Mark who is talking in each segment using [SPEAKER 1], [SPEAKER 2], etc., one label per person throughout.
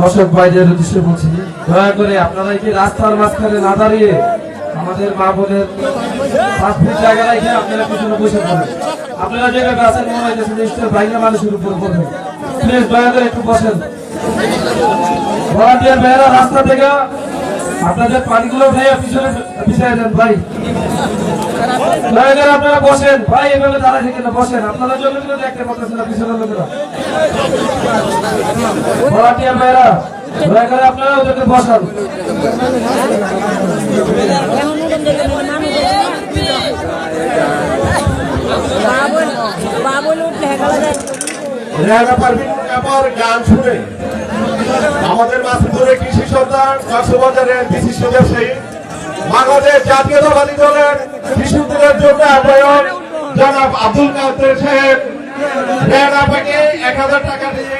[SPEAKER 1] দর্শক ভাইদের উদ্দেশ্যে বলছি, দয়া করে আপনারা কি রাস্তার মাঝখানে না দাঁড়িয়ে আমাদের মা বোনের পাঁচ ফিট জায়গা রেখে আপনারা পিছনে বসে পড়েন আপনারা যেটা গাছের মনে হইতেছে নিশ্চয় বাইরে মানুষের উপর পড়বে। প্লিজ দয়া করে একটু বসেন। ভলান্টিয়ার ভাইয়েরা রাস্তা থেকে আপনাদের পানিগুলো ভাইয়া পিছনে পিছিয়ে দেন ভাই। দয়া করে আপনারা বসেন। ভাই এভাবে দাঁড়ায় থেকে না বসেন। আপনাদের জন্য কিন্তু দেখতে পাচ্ছেন না পিছনের লোকেরা ভলান্টিয়ার ভাইরা দয়া করে আপনারা ওদেরকে বসান।
[SPEAKER 2] রেহানা পারভিন গান শুনে। আমাদের মাসপুরে কৃষি সর্দার কক্সবাজারের বিশিষ্ট ব্যবসায়ী বাংলাদেশ জাতীয়তাবাদী দলের কৃষকদের জন্য আহ্বায়ক জনাব আব্দুল কাদের সাহেব। এক হাজার টাকা দিয়ে।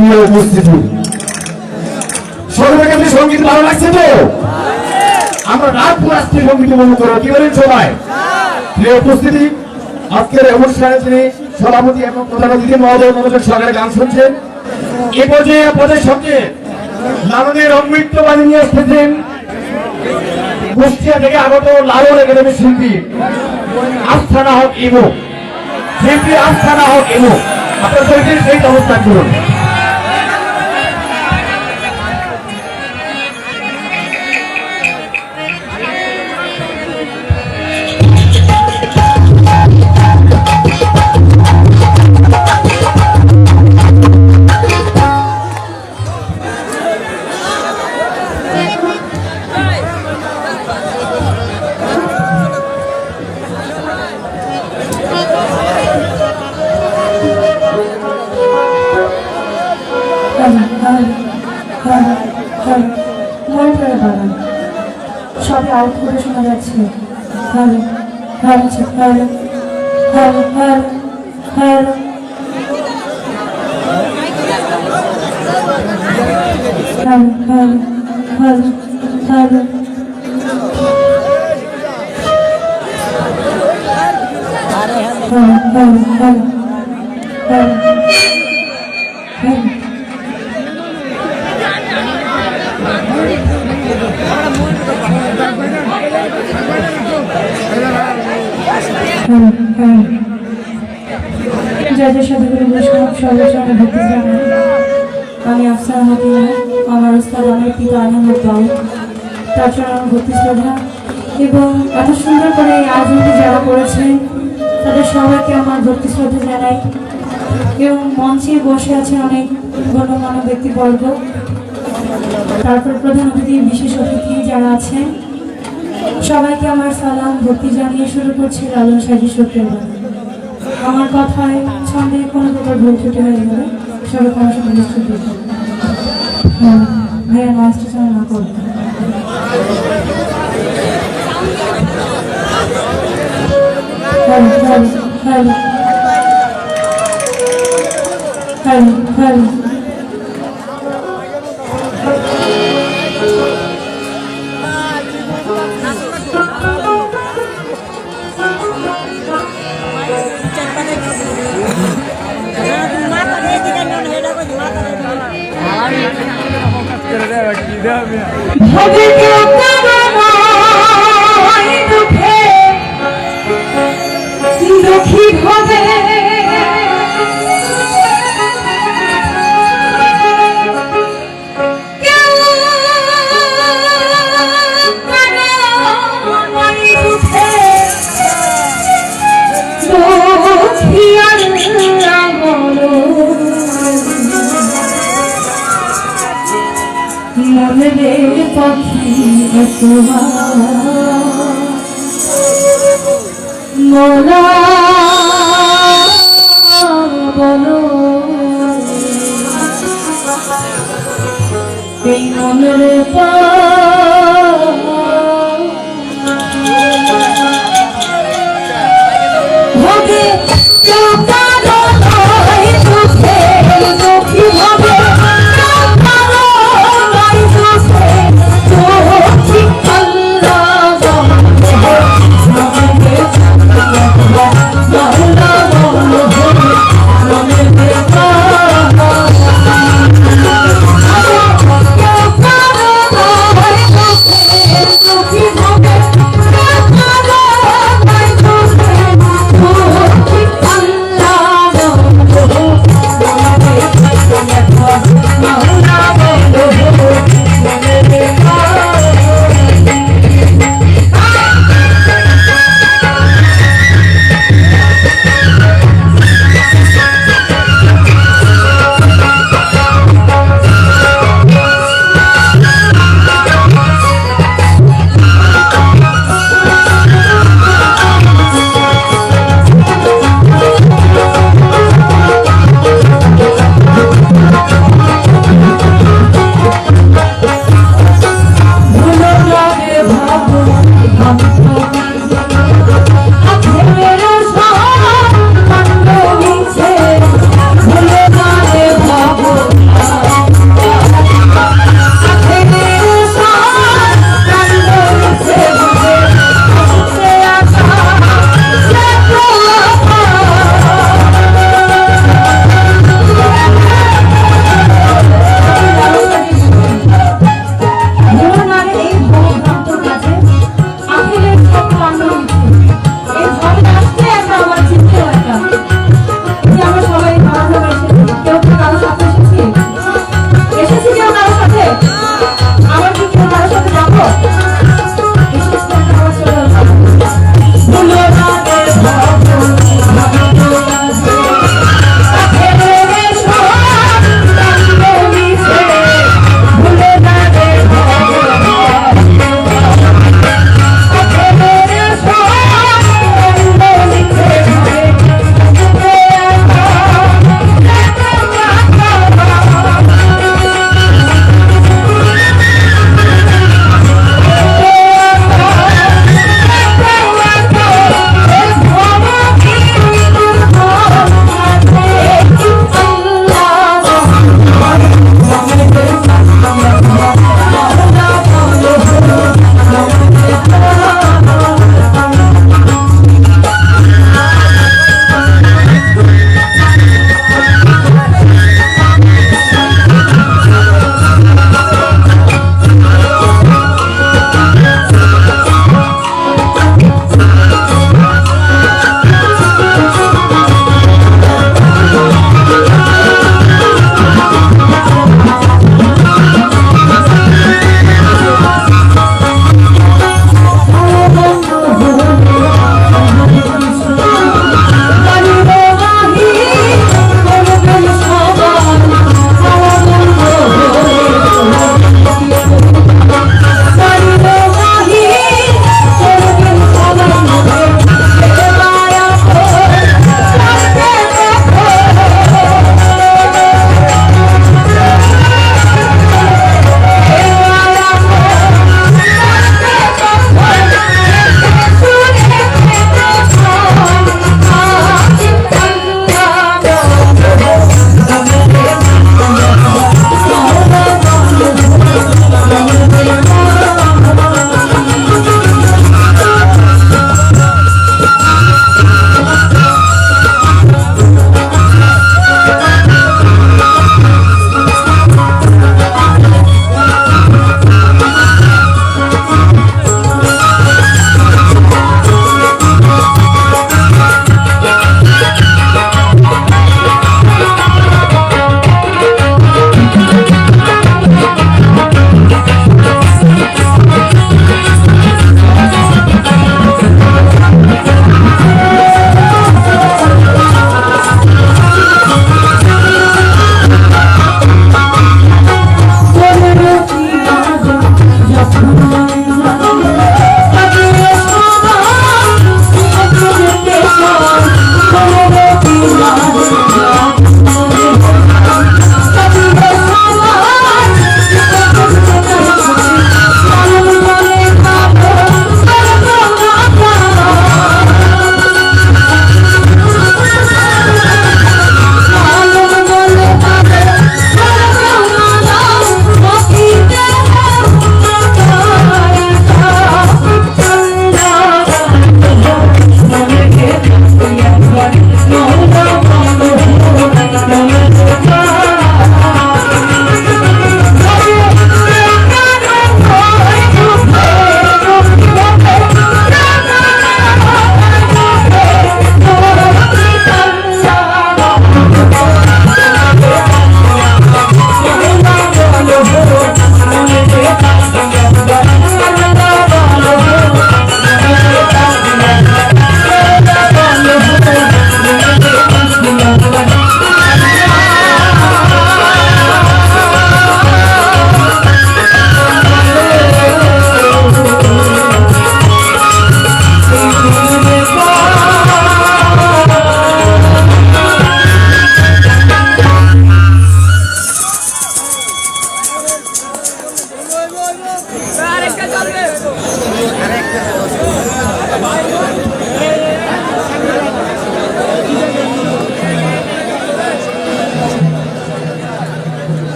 [SPEAKER 2] প্রিয় উপস্থিতি। সর্বকাছে সংগীত ভালো লাগছে তো? আমরা রাতপুর রাষ্ট্রীয় সংগীত উপভোগ করব। কি বলেন সবাই? প্রিয় উপস্থিতি, আজকের অনুষ্ঠানে তিনি সভাপতি এবং প্রধান মহোদয় মনোযোগ সহকারে গান শুনছেন। এ পর্যায়ে আপনাদের সঙ্গে লালনের অমৃত বাণী নিয়ে এসেছেন কুষ্টিয়া থেকে আগত লালন একাডেমির শিল্পী আস্থানা হক ইমো। শিল্পী আস্থানা হক ইমো। আপনার সেই অবস্থান করুন।
[SPEAKER 3] মনিটরে বাগান সবে আউট করে শোনা যাচ্ছে। Hello hello hello hello hello. Hello hello hello hello. Hello hello hello hello. Hello hello. যাদের সাথে করে বসলাম সর্বোচ্চ আমি ভক্তি জানাই আমি আফসার হাকিমা আমার উস্তাদ, আমার পিতা আনন্দ পাও তাছাড়া আমার ভক্তি শ্রদ্ধা। এবং এত সুন্দর করে এই আয়োজনটি যারা করেছে, তাদের সবাইকে আমার ভক্তি শ্রদ্ধা জানাই। এবং মঞ্চে বসে আছে অনেক গণ্যমান্য ব্যক্তিবর্গ। তারপর প্রধান অতিথি, বিশেষ অতিথি যারা আছেন সবাইকে আমার সালাম, ভক্তি জানিয়ে শুরু করছি লালন সাজি বাণী। আমার কথায় ছন্দে কোনো প্রকার ভুল ত্রুটি হয়ে গেলে সবাইকে আমার সাথে নিশ্চয় দিতে ভাইয়া নাচটা যেন না করবে hello hello hello hello hello Nayan Rupa. ভোগে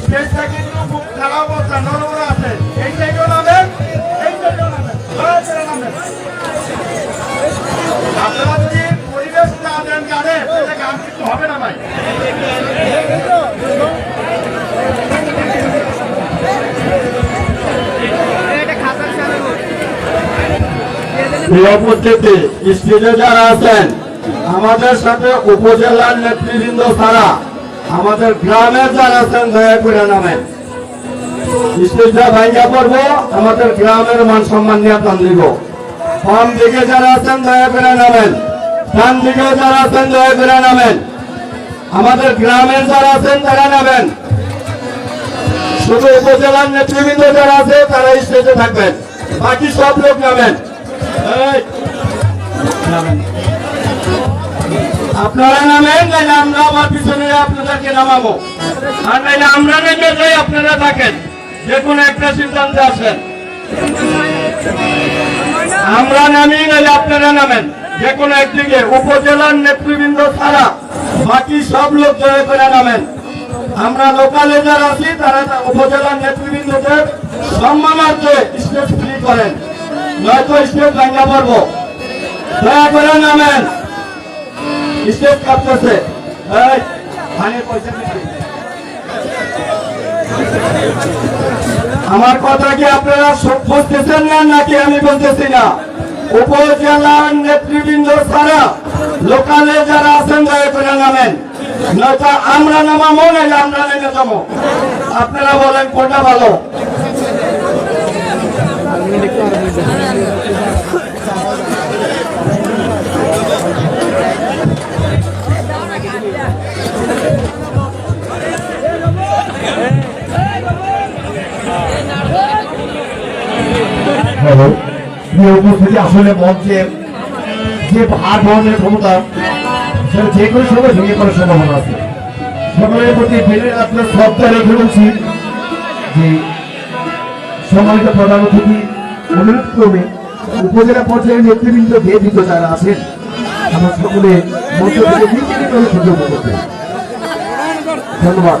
[SPEAKER 3] স্টেজটা কিন্তু খুব খারাপ অবস্থা নরমরা আছে। এই সাইডেও নামেন এই সাইডেও নামেন দয়া করে নামেন আপনারা যদি পরিবেশ না দেন গানে তাহলে গান কিন্তু হবে না ভাই।
[SPEAKER 4] প্রিয় উপস্থিতি স্টেজে যারা আছেন আমাদের সাথে উপজেলার নেতৃবৃন্দ ছাড়া আমাদের গ্রামের যারা আছেন, দয়া করে নামেন। স্টেজটা ভাইয়া পড়ব, আমাদের গ্রামের মান সম্মান নিয়ে টান দিব। বাম দিকে যারা আছেন, দয়া করে নামেন। ডান দিকে যারা আছেন, দয়া করে নামেন। আমাদের গ্রামের যারা আছেন, তারা নামেন। শুধু উপজেলার নেতৃবৃন্দ যারা আছে তারা স্টেজে থাকবেন। বাকি সব লোক নামেন। এই। আপনারা নামেন নাইলে আমরা আমার পিছনে আপনাদেরকে নামাবো। আর নাইলে আমরা নেমে যাই, আপনারা থাকেন। যে কোনো একটা সিদ্ধান্তে আসেন। আমরা নামি নাহলে আপনারা নামেন। যে কোনো একদিকে, উপজেলার নেতৃবৃন্দ ছাড়া বাকি সব লোক দয়া করে নামেন। আমরা লোকালে যারা আছি, তারা উপজেলার নেতৃবৃন্দদের সম্মানার্থে স্টেজ ফ্রি করেন। নয়তো স্টেজ ভাঙ্গা পড়ব। দয়া করে নামেন। পয়সা আমার কথা কি আপনারা সব বুঝতেছেন না, নাকি আমি বলতেছি না? উপজেলার নেতৃবৃন্দ ছাড়া লোকালে যারা আছেন, দয়া করে নামেন। নয়তো আমরা নামাবো নাইলে আমরা নেমে যাব। আপনারা বলেন কোনটা ভালো?
[SPEAKER 3] প্রিয় উপস্থিতি আসলে মঞ্চের যে ভার বহনের ক্ষমতা, সেটা যে কোনো সময় ভেঙে পড়ার সম্ভাবনা আছে। সকলের প্রতি ফেলে আপনার শ্রদ্ধা রেখে বলছি যে, সম্মানিত প্রধান অতিথি অনুরোধ ক্রমে উপজেলা পর্যায়ের নেতৃবৃন্দ বেদিত যারা আছেন, আমরা সকলে মঞ্চ থেকে করতে ধন্যবাদ।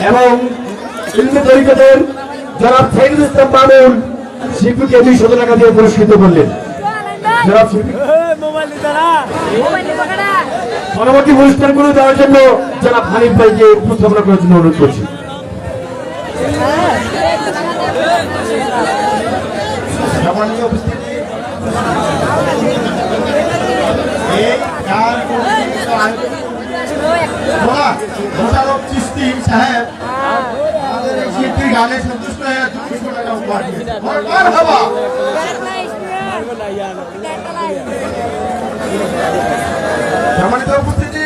[SPEAKER 5] এবং ইলমি তরিকতের জনাব ফেরুল ইসলাম মামুন শিল্পীকে দুইশত টাকা দিয়ে পুরস্কৃত করলেন পরবর্তী অনুষ্ঠানগুলো দেওয়ার জন্য যারা হানিফ ভাইকে উপস্থাপনা করার জন্য অনুরোধ করছি
[SPEAKER 2] উপস্থিতি এই গান সাহেব আমাদের এই শিল্পীর গানে সন্তুষ্ট হয়ে দুশো টাকা উপহার সম্মানিত উপস্থিতি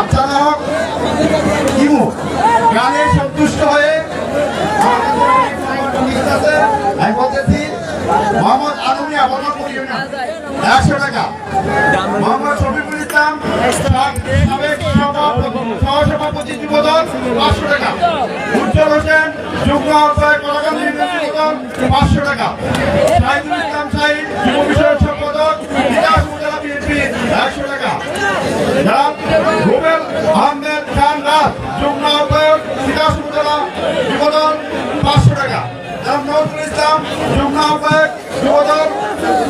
[SPEAKER 2] আপনারা কিমু গানে সন্তুষ্ট হয়ে আমি বলতেছি মোহাম্মদ আলমিয়া ইউনিয়ন একশো টাকা। মোহাম্মদ শফিকুল ইসলাম সাবেক সহসভাপতি যুবদল পাঁচশো পাঁচশো টাকা। শাহিদুল ইসলাম শাহিদ যুব বিষয়ক সম্পাদক, বিকাশ একশো টাকা। রুবেল আহমেদ খান রাজ যুগ্ম আহ্বায়ক বিকাশ উপজেলা পাঁচশো টাকা। জনাব নজরুল ইসলাম যুগ্ম আহ্বায়ক যুবদল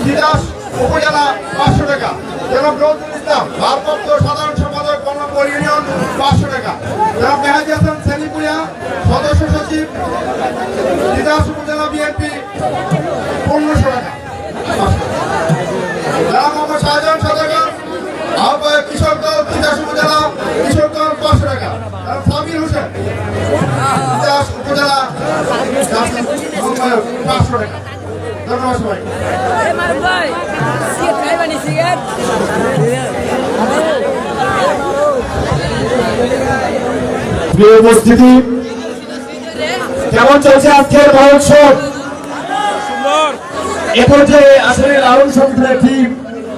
[SPEAKER 2] তিতাস উপজেলা পাঁচশো টাকা। জনাব নজরুল ইসলাম, ভারপ্রাপ্ত তিতাস উপজেলা বিএনপি পনেরোশো টাকা। জনাব মোহাম্মদ আহ্বায়ক কৃষক দল তিতাস উপজেলা কৃষক দল পাঁচশো টাকা। উপজেলা
[SPEAKER 5] উপস্থিতি কেমন চলছে আজকের মহোৎসব এ পর্যায়ে আসলে লালন সংখ্যার একটি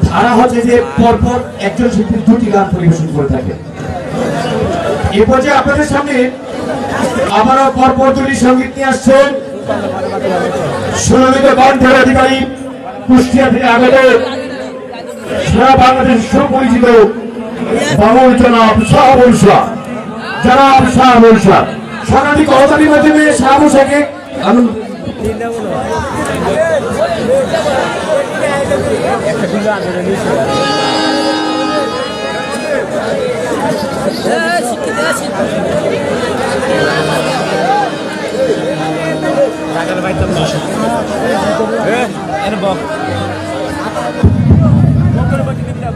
[SPEAKER 5] ধারা হচ্ছে যে পরপর একজন শিল্পী দুটি গান পরিবেশন করে থাকে। এ পর্যায়ে আপনাদের সামনে আবারও পরপর দুটি সংগীত নিয়ে আসছেন সুনন্দিত কণ্ঠের অধিকারী কুষ্টিয়া থেকে আগত সারা বাংলাদেশ সুপরিচিত বাবুল জনাব শাহ জনাব শাহাবুল শাহ সকালী কহতালির মাধ্যমে শাহাবুল শাহকে আনন্দ
[SPEAKER 6] এনে বক।